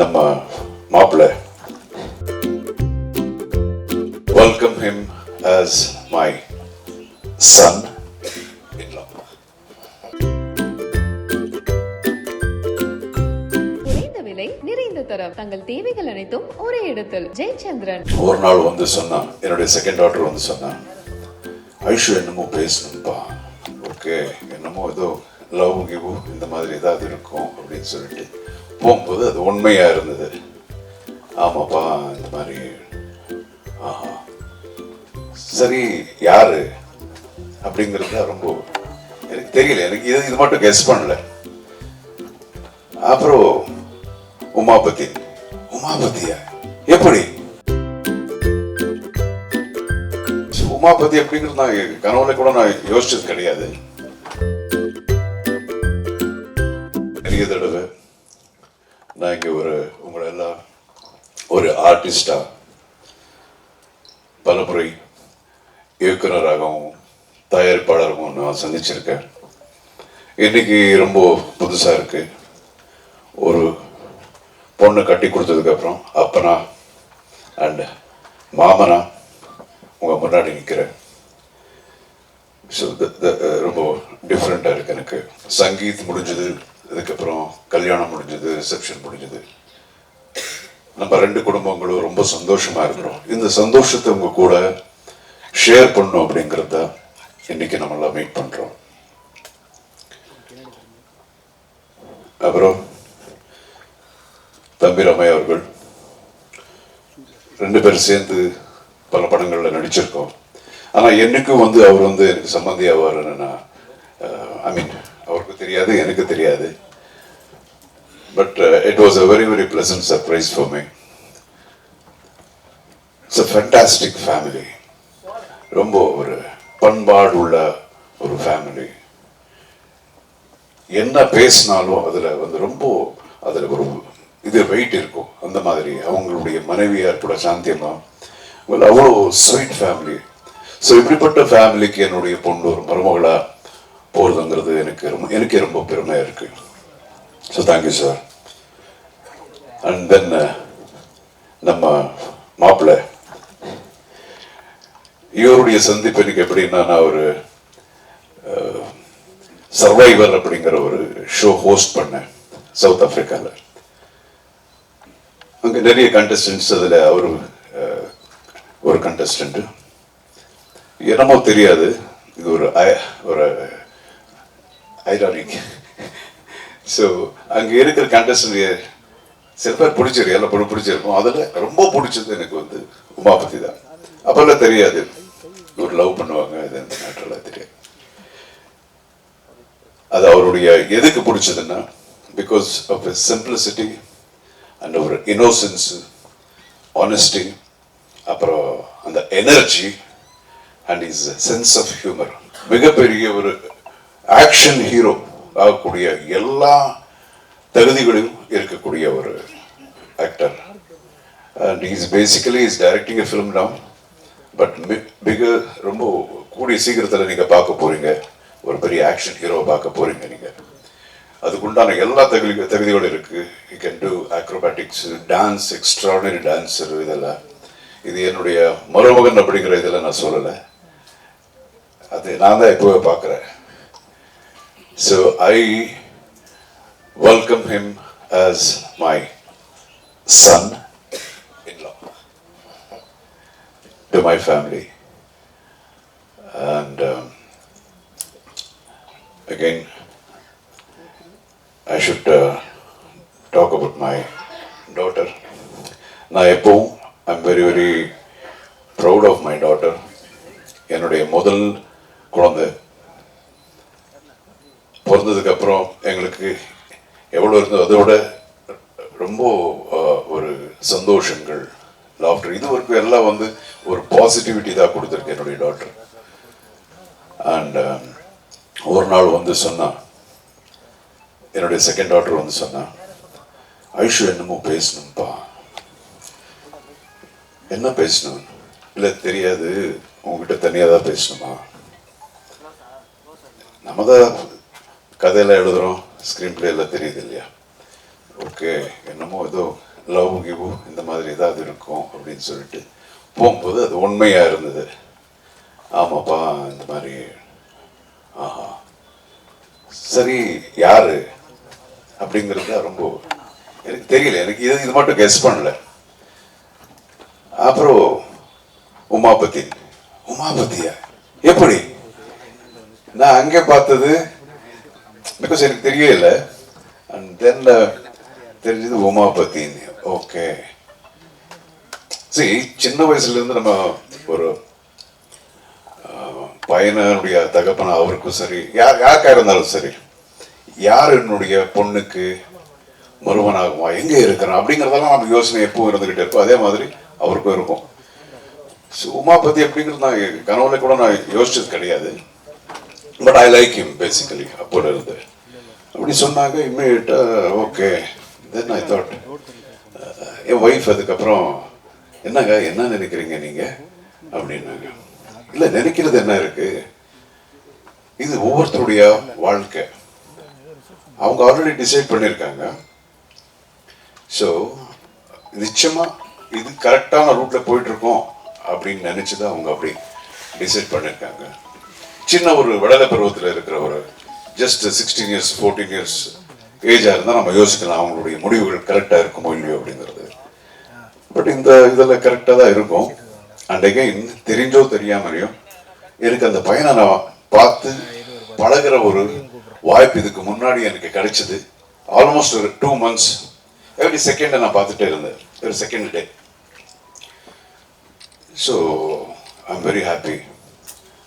நம்ம மாப்பிள்ளை. Welcome him as my son தங்கள் தேவைகள் அனைத்தும் ஒரே இடத்தில். ஜெயச்சந்திரன். ஒரு நாள் வந்து சொன்னான். என்னுடைய செகண்ட் டாக்டர் வந்து சொன்னான். ஐஷு என்னமோ பேசணும்ப்பா ஓகே என்னமோ ஏதோ லவ் கிவ் இந்த மாதிரி ஏதாவது இருக்கும் அப்படின்னு சொல்லிட்டு. போகும்போது அது உண்மையா இருந்தது. ஆமாப்பா இந்த மாதிரி. ஆஹா. சரி யாரு? அப்படிங்கிறது ரொம்ப எனக்கு தெரியல. எனக்கு இது இது மட்டும் கெஸ் பண்ணல. அப்புறம் உமாபதி. உமாபதியா? எப்படி? உமாபதி அப்படிங்கிறது நான் கனவுல கூட நான் யோசிச்சது கிடையாது. ஒரு எல்லாம் ஒரு ஆர்டிஸ்டா பலமுறை இயக்குனராகவும் தயாரிப்பாளராகவும் நான் சந்திச்சிருக்கேன் இன்னைக்கு ரொம்ப புதுசாக இருக்கு ஒரு பொண்ணு கட்டி கொடுத்ததுக்கப்புறம் அப்பனா அண்ட் மாமனா உங்கள் முன்னாடி நிற்கிறேன் ஸோ ரொம்ப டிஃப்ரெண்ட்டாக இருக்குது எனக்கு சங்கீத் முடிஞ்சது அதுக்கப்புறம் கல்யாணம் முடிஞ்சது ரிசப்ஷன் முடிஞ்சது நம்ம ரெண்டு குடும்பங்களும் ரொம்ப சந்தோஷமா இருக்கிறோம். இந்த சந்தோஷத்தை உங்க கூட ஷேர் பண்ணும் அப்படிங்கிறது தான் இன்னைக்கு நம்ம எல்லாம் மீட் பண்றோம். அப்புறம் தம்பி ரமையா அவர்கள் ரெண்டு பேரும் சேர்ந்து பல படங்கள்ல நடிச்சிருக்கோம். ஆனா என்னைக்கும் வந்து அவர் வந்து எனக்கு சம்மந்தி ஆவாருன்னு ஐ மீன் அவருக்கு தெரியாது எனக்கு தெரியாது. But uh, it was a very very pleasant surprise for me. It's a fantastic family ரொம்ப ஒரு பண்பாடு உள்ள ஒரு ஃபேமிலி என்ன பேசினாலும் அதில் வந்து ரொம்ப அதில் ஒரு இது வெயிட் இருக்கும். அந்த மாதிரி அவங்களுடைய மனைவியார் கூட சாந்தியம்மா வெல் அவ்வளோ ஸ்வீட் ஃபேமிலி ஸோ இப்படிப்பட்ட ஃபேமிலிக்கு என்னுடைய பொண்ணு ஒரு மருமகளாக போகிறதுங்கிறது எனக்கு ரொம்ப எனக்கே ரொம்ப பெருமையாக இருக்குது so thank you sir and then uh, நம்ம மாப்பிள்ளை. இவருடைய சந்திப்பு எனக்கு எப்படின்னா நான் ஒரு சர்வைவர் அப்படிங்கிற ஒரு ஷோ ஹோஸ்ட் பண்ணேன் சவுத் ஆப்பிரிக்கால அங்கே நிறைய கண்டஸ்டன்ஸ் அதில் அவர் ஒரு கண்டஸ்டண்ட்டு என்னமோ தெரியாது இது ஒரு ஒரு ஐரானிக் ஸோ அங்கே இருக்கிற கண்டஸ்டன்ட் சில பேர் பிடிச்சிருக்கு எல்லாம் பொண்ணு பிடிச்சிருக்கும். அதில் ரொம்ப பிடிச்சது எனக்கு வந்து உமாபதி தான். அப்போல்லாம் தெரியாது. ஒரு லவ் பண்ணுவாங்க இது அந்த நாட்டெல்லாம் தெரியாது. அது அவருடைய எதுக்கு பிடிச்சதுன்னா பிகாஸ் ஆஃப் சிம்பிளிசிட்டி அண்ட் ஒரு இன்னோசன்ஸ் ஆனஸ்டி அப்புறம் அந்த energy and is sense of humour மிகப்பெரிய ஒரு ஆக்ஷன் ஹீரோ ஆகக்கூடிய எல்லா தகுதிகளையும் இருக்கக்கூடிய ஒரு actor and is basically is directing a film நாம் பட் மிக ரொம்ப கூடிய சீக்கிரத்தில் நீங்கள் பார்க்க போறீங்க. ஒரு பெரிய ஆக்ஷன் ஹீரோவை பார்க்க போகிறீங்க நீங்கள் அதுக்குண்டான எல்லா தகுதி தகுதிகளும் இருக்குது you can do acrobatics dance extraordinary dancer இதெல்லாம். இது என்னுடைய மருமகன் அப்படிங்கிற இதெல்லாம் நான் சொல்லலை. அது நான் தான் எப்போவே பார்க்குறேன். So I welcome him As my son in law to my family. And um, again, I should uh, talk about my daughter. நான் எப்பவும் I'm very very proud of my daughter என்னுடைய முதல் குழந்தை பிறந்ததுக்கு அப்புறம் எங்களுக்கு எவ்வளோ இருந்தோ அதோட ரொம்ப ஒரு சந்தோஷங்கள் லாஃப்டர் இது வரைக்கும் எல்லாம் வந்து ஒரு பாசிட்டிவிட்டி தான் கொடுத்துருக்கு என்னுடைய டாக்டர் அண்ட் ஒரு நாள் வந்து சொன்னான் என்னுடைய செகண்ட் டாக்டர் வந்து சொன்னான் ஐஷு என்னமோ பேசணும்ப்பா என்ன பேசணும்? இல்லை தெரியாது. உங்ககிட்ட தனியாக தான் பேசணுமா? நம்ம தான் கதையெல்லாம் எழுதுகிறோம் ஸ்க்ரீன் பிளே எல்லாம் தெரியுது இல்லையா ஓகே என்னமோ ஏதோ லவ் கிவு இந்த மாதிரி ஏதாவது இருக்கும் அப்படின்னு சொல்லிட்டு போகும்போது அது உண்மையாக இருந்தது. ஆமாப்பா இந்த மாதிரி ஆஹா. சரி யார்? அப்படிங்கிறது ரொம்ப எனக்கு தெரியல. எனக்கு இது இது மட்டும் கெஸ் பண்ணல. அப்புறம் உமாபதி. உமாபதியா? எப்படி? நான் அங்கே பார்த்தது பிகாஸ் எனக்கு தெரியல. அண்ட் தென் uh, தெரிஞ்சது உமாபதின்னு ஓகே சரி சின்ன வயசுல இருந்து நம்ம ஒரு பையனுடைய தகப்பன அவருக்கும் சரி யார் யாருக்கா இருந்தாலும் சரி யார் என்னுடைய பொண்ணுக்கு மருமனாகுமா எங்கே இருக்கிறான் அப்படிங்கிறதெல்லாம் நம்ம யோசனை எப்பவும் இருந்துகிட்டே இருப்போம் அதே மாதிரி அவருக்கும் இருக்கும். So, உமாபதி அப்படிங்கிறது நான் கனவுல கூட நான் யோசிச்சது கிடையாது. But I like him basically அப்போல இருந்து அப்படி சொன்னாங்க இம்மிடியட்டா ஓகே தென் ஐ தாட் என் ஒய்ஃப் அதுக்கப்புறம் என்னங்க என்ன நினைக்கிறீங்க நீங்கள் அப்படின்னாங்க. இல்லை நினைக்கிறது என்ன இருக்குது இது ஒவ்வொருத்தருடைய வாழ்க்கை. அவங்க ஆல்ரெடி டிசைட் பண்ணியிருக்காங்க ஸோ நிச்சயமாக இது கரெக்டான ரூட்டில் போயிட்டுருக்கோம் அப்படின்னு நினச்சி தான் அவங்க அப்படி டிசைட் பண்ணியிருக்காங்க சின்ன ஒரு விடலை பருவத்தில் இருக்கிற ஒரு just sixteen years fourteen years ஏஜாக இருந்தால் நம்ம யோசிக்கலாம் அவங்களுடைய முடிவுகள் கரெக்டாக இருக்குமோ இல்லையோ அப்படிங்கிறது. பட் இந்த இதில் கரெக்டாக தான் இருக்கும். அண்ட் அகெயின் தெரிஞ்சோ தெரியாமலையும் எனக்கு அந்த பையனை நான் பார்த்து பழகுற ஒரு வாய்ப்பு இதுக்கு முன்னாடி எனக்கு கிடைச்சது. ஆல்மோஸ்ட் ஒரு டூ மந்த்ஸ் எவ்ரி செகண்டை நான் பார்த்துட்டே இருந்தேன். ஒரு second day so I'm very happy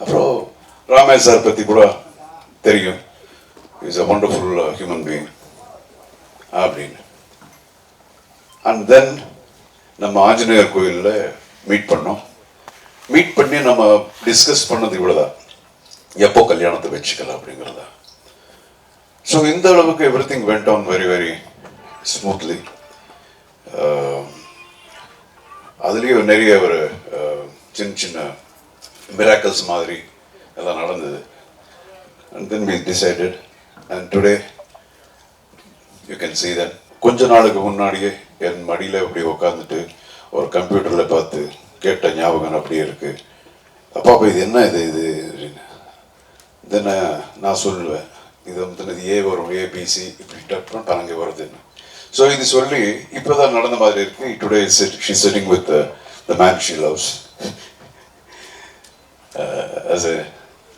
அப்புறம் ராமே சார் பற்றி கூட தெரியும். Is a wonderful human being அப்படின்னு. அண்ட் தென் நம்ம ஆஞ்சநேயர் கோயிலில் மீட் பண்ணோம். மீட் பண்ணி நம்ம டிஸ்கஸ் பண்ணது இவ்வளோதான் எப்போ கல்யாணத்தை வச்சுக்கலாம் அப்படிங்கிறதா. ஸோ இந்த அளவுக்கு everything went on very very smoothly அதுலேயும் நிறைய ஒரு uh, சின்ன சின்ன மிராக்கல்ஸ் மாதிரி எல்லாம் நடந்தது. And then we decided and today you can see that கொஞ்ச நாளுக்கு முன்னாடியே என் மடியில் இப்படி உட்காந்துட்டு ஒரு கம்ப்யூட்டரில் பார்த்து கேட்ட ஞாபகம் அப்படியே இருக்குது அப்பா அப்போ இது என்ன இது இது? அப்படின்னு. தென் uh, நான் சொல்லுவேன் இது வந்து இது ஏ வரும் ஏபிசி இப்படி டப்புன்னு பனங்க வருதுன்னு ஸோ இது சொல்லி இப்போதான் நடந்த மாதிரி இருக்கு. Today she sitting with the man she loves as a